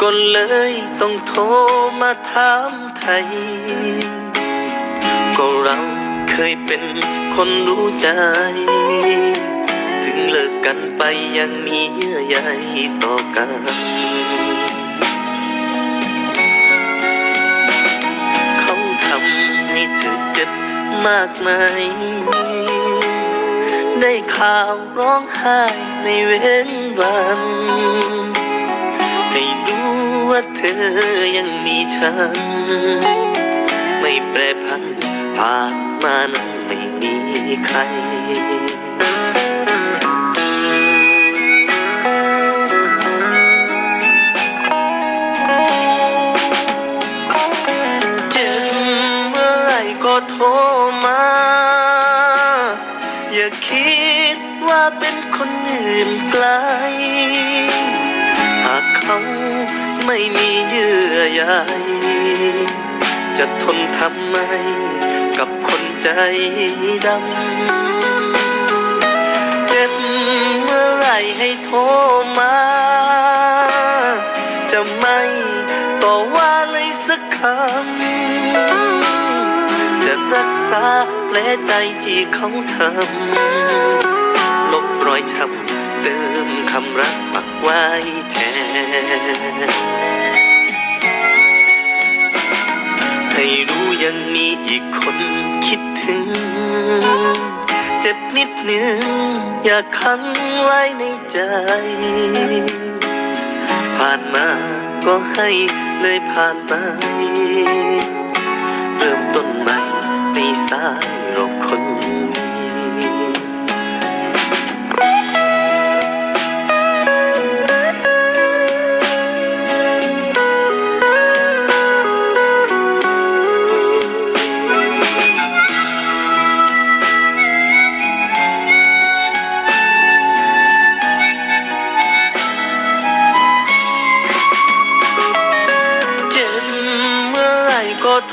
ก็เลยต้องโทรมาถามไทย ก็เราเคยเป็นคนรู้ใจ ถึงเลิกกันไปยังมีเยื่อใยต่อกันเขาทำให้เธอเจ็บมากไหม ได้ข่าวร้องไห้ในเว้นวันให้รู้ว่าเธอยังมีฉัน ไม่แปรพันผ่านมานั้นไม่มีใครเจอเมื่อไรก็โทรมา เป็นคนอื่นไกล หากเขาไม่มีเยื่อใยจะทนทำไมกับคนใจดำ เจ็บเมื่อไรให้โทรมา จะไม่ต่อว่าเลยสักคำ จะรักษาแผลใจที่เขาทำ ลบรอยช้ำเติมคำรักปักไว้แทน ให้รู้ยังมีอีกคนคิดถึง เจ็บนิดหนึ่งอยากขังไว้ในใจ ผ่านมาก็ให้เลยผ่านไป เริ่มต้นใหม่ไม่สาย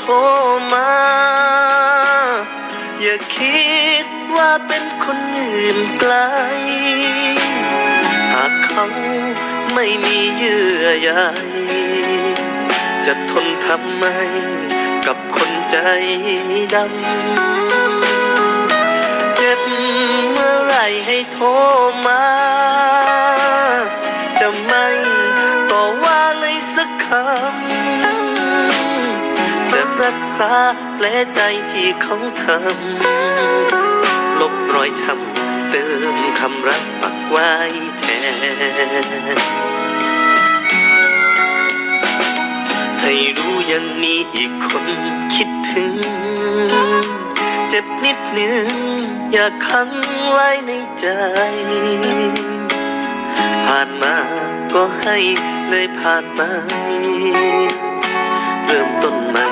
โทรมา อย่าคิดว่าเป็นคนอื่นไกล หากเขาไม่มีเยื่อใยจะทนทำไมกับคนใจดำ เจ็บเมื่อไรให้โทรมา รักษาแผลใจที่เขาทำ ลบรอยช้ำเติมคำรักปักไว้แทน ให้รู้ยังมีอีกคนคิดถึง เจ็บนิดนึง อยากขังไว้ในใจ ผ่านมาก็ให้เลยผ่านไปเริ่มต้นใหม่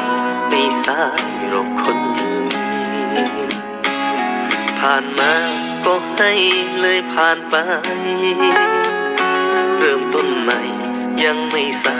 สายหรอกคนดีผ่านมาก็ให้เลยผ่านไป เริ่มต้นใหม่ยังไม่สาย